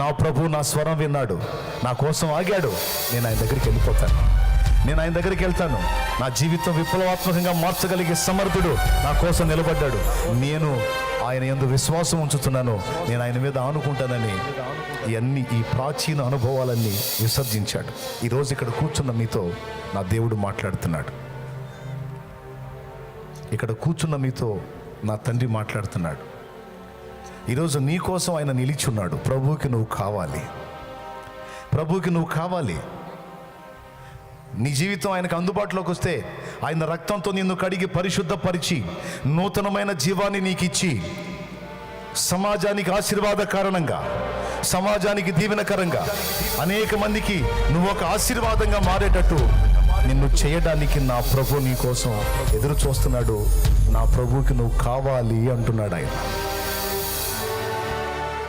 నా ప్రభు నా స్వరం విన్నాడు. నా కోసం ఆగాడు. నేను ఆయన దగ్గరికి వెళ్ళిపోతాను. నేను ఆయన దగ్గరికి వెళ్తాను. నా జీవితం విప్లవాత్మకంగా మార్చగలిగే సమర్థుడు నా కోసం నిలబడ్డాడు. నేను ఆయన ఎందు విశ్వాసం ఉంచుతున్నాను. నేను ఆయన మీద ఆనుకుంటానని ఇవన్నీ ఈ ప్రాచీన అనుభవాలన్నీ విసర్జించాడు. ఈరోజు ఇక్కడ కూర్చున్న మీతో నా దేవుడు మాట్లాడుతున్నాడు. ఇక్కడ కూర్చున్న మీతో నా తండ్రి మాట్లాడుతున్నాడు. ఈరోజు నీ కోసం ఆయన నిలిచున్నాడు ప్రభువుకి నువ్వు కావాలి. ప్రభువుకి నువ్వు కావాలి. నీ జీవితం ఆయనకు అందుబాటులోకి వస్తే ఆయన రక్తంతో నిన్ను కడిగి పరిశుద్ధపరిచి నూతనమైన జీవాన్ని నీకు ఇచ్చి సమాజానికి ఆశీర్వాద కారణంగా సమాజానికి దీవెనకరంగా అనేక మందికి నువ్వు ఒక ఆశీర్వాదంగా మారేటట్టు నిన్ను చేయడానికి నా ప్రభు నీ కోసం ఎదురు చూస్తున్నాడు. నా ప్రభువుకి నువ్వు కావాలి అంటున్నాడు ఆయన.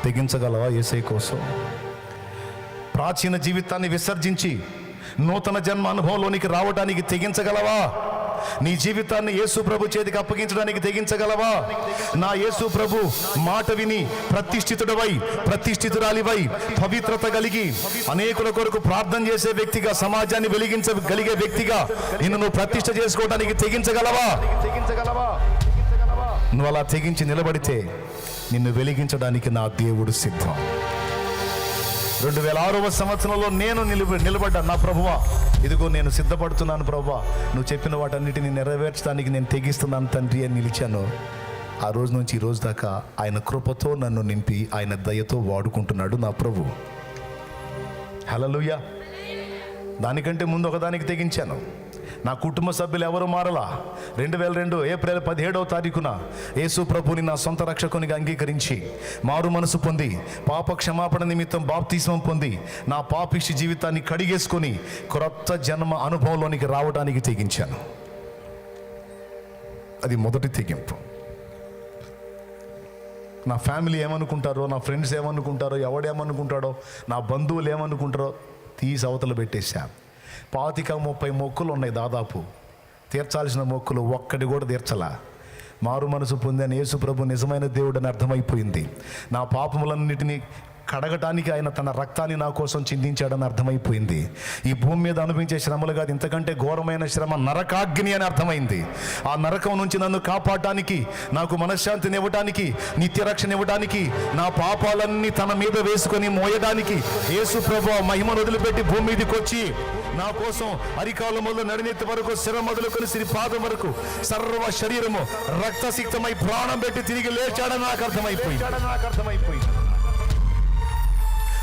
తెగించగలవా ఏసై కోసం? ప్రాచీన జీవితాన్ని విసర్జించి నూతన జన్మ అనుభవంలోనికి రావడానికి తెగించగలవా? నీ జీవితాన్ని యేసు ప్రభు చేతికి అప్పగించడానికి తెగించగలవా? నా యేసు ప్రభు మాట విని ప్రతిష్ఠితుడవై ప్రతిష్ఠితురాలివై పవిత్రత కలిగి అనేకుల కొరకు ప్రార్థన చేసే వ్యక్తిగా సమాజాన్ని వెలిగించగలిగే వ్యక్తిగా నిన్ను నువ్వు ప్రతిష్ఠ చేసుకోవడానికి తెగించగలవా తెగించగలవా? నువ్వు అలా తెగించి నిలబడితే నిన్ను వెలిగించడానికి నా దేవుడు సిద్ధం. రెండు వేల ఆరవ సంవత్సరంలో నేను నిలబ నిలబడ్డా నా ప్రభువా ఇదిగో నేను సిద్ధపడుతున్నాను ప్రభువా. నువ్వు చెప్పిన వాటన్నిటిని నెరవేర్చడానికి నేను తెగిస్తున్నాను తండ్రి అని నిలిచాను. ఆ రోజు నుంచి ఈ రోజు దాకా ఆయన కృపతో నన్ను నింపి ఆయన దయతో వాడుకుంటున్నాడు నా ప్రభు. హలలుయ దానికంటే ముందు ఒకదానికి తెగించాను. నా కుటుంబ సభ్యులు ఎవరు మారలా? రెండు వేల రెండు ఏప్రిల్ పదిహేడవ తారీఖున యేసు ప్రభుని నా సొంత రక్షకునిగా అంగీకరించి మారు మనసు పొంది పాప క్షమాపణ నిమిత్తం బాప్తిస్మం పొంది నా పాపిష్టి జీవితాన్ని కడిగేసుకొని క్రొత్త జన్మ అనుభవంలోనికి రావడానికి తెగించాను. అది మొదటి తెగింపు. నా ఫ్యామిలీ ఏమనుకుంటారో నా ఫ్రెండ్స్ ఏమనుకుంటారో ఎవడేమనుకుంటాడో నా బంధువులు ఏమనుకుంటారో తీసి అవతల పెట్టేశాను. పాతిక ముప్పై మొక్కులు ఉన్నాయి దాదాపు. తీర్చాల్సిన మొక్కులు ఒక్కటి కూడా తీర్చలా. మారు మనసు పొందిన యేసు ప్రభు నిజమైన దేవుడని అర్థమైపోయింది. నా పాపములన్నిటినీ కడగటానికి ఆయన తన రక్తాన్ని నా కోసం చిందించాడని అర్థమైపోయింది. ఈ భూమి మీద అనుభవించే శ్రమలు కాదు ఇంతకంటే ఘోరమైన శ్రమ నరకాగ్ని అని అర్థమైంది. ఆ నరకం నుంచి నన్ను కాపాడటానికి నాకు మనశ్శాంతిని ఇవ్వటానికి నిత్య రక్షణ ఇవ్వడానికి నా పాపాలన్నీ తన మీద వేసుకొని మోయడానికి యేసు ప్రభు మహిమను వదిలిపెట్టి భూమి మీదకి వచ్చి నా కోసం అరికాల మొదలు నడినెత్తి వరకు శిర మొదలుకొని సిరి పాదం వరకు సర్వ శరీరము రక్తసిక్తమై ప్రాణం పెట్టి తిరిగి లేచాడని నాకు అర్థమైపోయింది. నాకు అర్థమైపోయింది.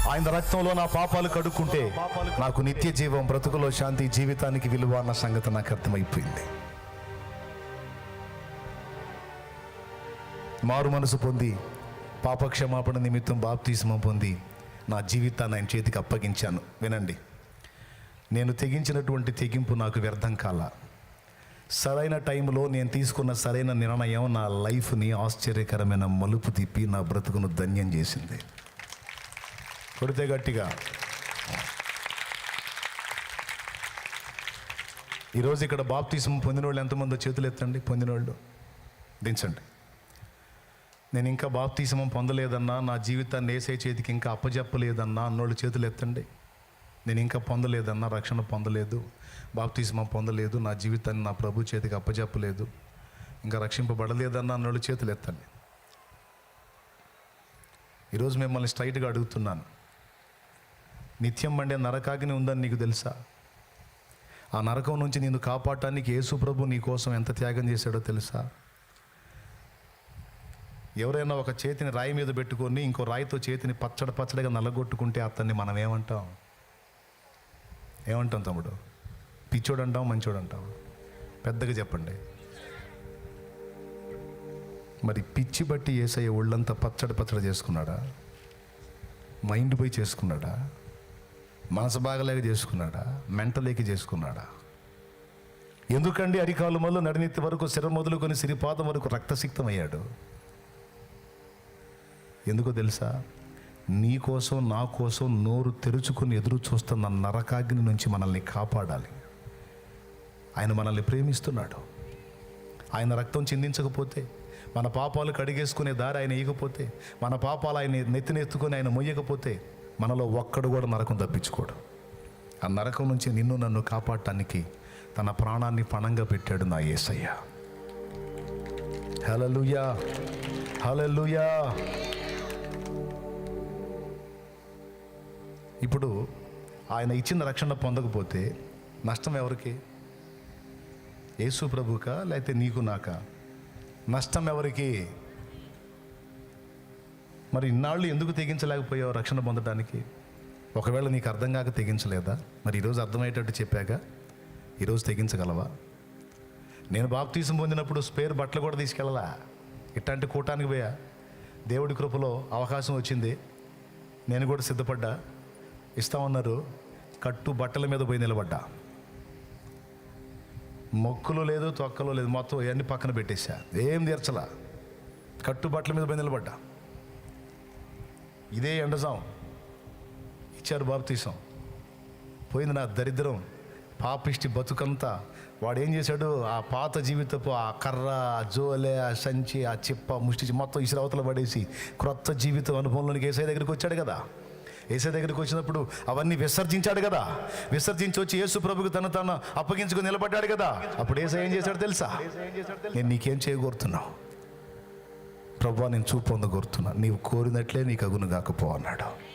ఆయన రక్తంలో నా పాపాలు కడుక్కుంటే నాకు నిత్య జీవం బ్రతుకులో శాంతి జీవితానికి విలువ అన్న సంగతి నాకు అర్థమైపోయింది. మారు మనసు పొంది పాపక్షమాపణ నిమిత్తం బాప్తీస్మం పొంది నా జీవితాన్ని ఆయన చేతికి అప్పగించాను. వినండి. నేను తెగించినటువంటి తెగింపు నాకు వ్యర్థం కాల. సరైన టైంలో నేను తీసుకున్న సరైన నిర్ణయం నా లైఫ్ని ఆశ్చర్యకరమైన మలుపు తిప్పి నా బ్రతుకును ధన్యం చేసింది. కొడితే గట్టిగా. ఈరోజు ఇక్కడ బాప్తీసం పొందిన వాళ్ళు ఎంతమందో చేతులు ఎత్తండి పొందిన వాళ్ళు దించండి. నేను ఇంకా బాప్తీసమం పొందలేదన్నా నా జీవితాన్ని వేసే చేతికి ఇంకా అప్పజెప్పలేదన్నా అన్నోళ్ళు చేతులు ఎత్తండి నేను ఇంకా పొందలేదన్నా రక్షణ పొందలేదు. బాప్తీసం పొందలేదు నా జీవితాన్ని నా ప్రభు చేతికి అప్పజెప్పలేదు. ఇంకా రక్షింపబడలేదన్నా అన్నోళ్ళు చేతులు ఎత్తండి ఈరోజు మిమ్మల్ని స్ట్రైట్గా అడుగుతున్నాను. నిత్యం మండే నరకాగ్ని ఉందని నీకు తెలుసా? ఆ నరకం నుంచి నిన్ను కాపాడటానికి యేసు ప్రభు నీ కోసం ఎంత త్యాగం చేశాడో తెలుసా? ఎవరైనా ఒక చేతిని రాయి మీద పెట్టుకొని ఇంకో రాయితో చేతిని పచ్చడి పచ్చడిగా నల్లగొట్టుకుంటే అతన్ని మనం ఏమంటాం? ఏమంటాం తమ్ముడు? పిచ్చోడు అంటాం మంచోడు అంటాం పెద్దగా చెప్పండి. మరి పిచ్చి బట్టి ఏసయ్య ఒళ్ళంతా పచ్చడి పచ్చడి చేసుకున్నాడా? మైండ్ పోయి చేసుకున్నాడా? మనసు బాగలేక చేసుకున్నాడా? మెంటలేకి చేసుకున్నాడా? ఎందుకండి అరికాలు మొదలు నడినెత్తి వరకు శిర మొదలుకొని సిరిపాదం వరకు రక్తసిక్తమయ్యాడు? ఎందుకో తెలుసా? నీ కోసం నా కోసం నోరు తెరుచుకుని ఎదురు చూస్తున్న నరకాగ్ని నుంచి మనల్ని కాపాడాలి. ఆయన మనల్ని ప్రేమిస్తున్నాడు. ఆయన రక్తం చిందించకపోతే మన పాపాలు కడిగేసుకునే దారి ఆయన వేయకపోతే మన పాపాలు ఆయన నెత్తినెత్తుకొని ఆయన మొయ్యకపోతే మనలో ఒక్కడు కూడా నరకం తప్పించుకోడు. ఆ నరకం నుంచి నిన్ను నన్ను కాపాడటానికి తన ప్రాణాన్ని పణంగా పెట్టాడు నా యేసయ్య హలలుయా హలలుయా ఇప్పుడు ఆయన ఇచ్చిన రక్షణ పొందకపోతే నష్టం ఎవరికి? యేసు ప్రభుకా లేకపోతే నీకు నాకా? నష్టం ఎవరికి? మరి ఇన్నాళ్ళు ఎందుకు తెగించలేకపోయావు రక్షణ పొందడానికి? ఒకవేళ నీకు అర్థం కాక తెగించలేదా? మరి ఈరోజు అర్థమయ్యేటట్టు చెప్పాక ఈరోజు తెగించగలవా? నేను బాప్తీసం పొందినప్పుడు స్పేర్ బట్టలు కూడా తీసుకెళ్ళలా? ఇట్లాంటి కూటానికి పోయా? దేవుడి కృపలో అవకాశం వచ్చింది. నేను కూడా సిద్ధపడ్డా. ఇస్తామన్నారు. కట్టు బట్టల మీద పోయి నిలబడ్డా. మొక్కులు లేదు తొక్కలు లేదు. మొత్తం ఇవన్నీ పక్కన పెట్టేశా. ఏం తీర్చలా? కట్టు బట్టల మీద పోయి నిలబడ్డా. ఇదే ఎండజాం. ఇచ్చారు బాప్తీసం పోయింది నా దరిద్రం. పాపిష్టి బతుకంతా. వాడు ఏం చేశాడు? ఆ పాత జీవితపు ఆ కర్ర ఆ జోలే ఆ సంచి ఆ చిప్ప ముష్టి మొత్తం ఇసురవతలు పడేసి క్రొత్త జీవితం అనుభవంలోనికి ఏసై దగ్గరికి వచ్చాడు కదా. ఏసై దగ్గరికి వచ్చినప్పుడు అవన్నీ విసర్జించాడు కదా. విసర్జించి వచ్చి యేసు ప్రభుకు తను తను అప్పగించుకుని నిలబడ్డాడు కదా. అప్పుడు ఏసై ఏం చేశాడు తెలుసా? నేను నీకేం చేయకూరుతున్నావు ప్రభు నేను చూపు పొందగోరుతున్నా. నీవు కోరినట్లే నీకు అగును కాకపో అన్నాడు.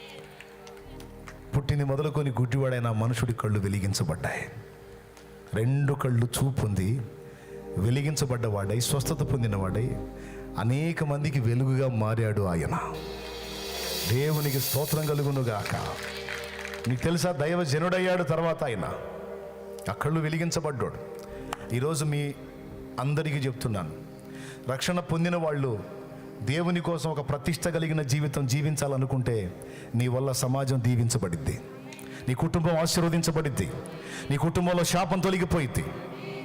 పుట్టింది మొదలుకొని గుడ్డివాడైన మనుషుడి కళ్ళు వెలిగించబడ్డాయి. రెండు కళ్ళు చూపుంది వెలిగించబడ్డవాడై స్వస్థత పొందినవాడై అనేక మందికి వెలుగుగా మారాడు ఆయన. దేవునికి స్తోత్రం కలుగునుగాక. నీకు తెలుసా దైవ జనుడయ్యాడు తర్వాత ఆయన. ఆ కళ్ళు వెలిగించబడ్డాడు. ఈరోజు మీ అందరికీ చెప్తున్నాను. రక్షణ పొందిన వాళ్ళు దేవుని కోసం ఒక ప్రతిష్ట కలిగిన జీవితం జీవించాలనుకుంటే నీ వల్ల సమాజం దీవించబడిద్ది. నీ కుటుంబం ఆశీర్వదించబడిద్ది. నీ కుటుంబంలో శాపం తొలగిపోయిద్ది.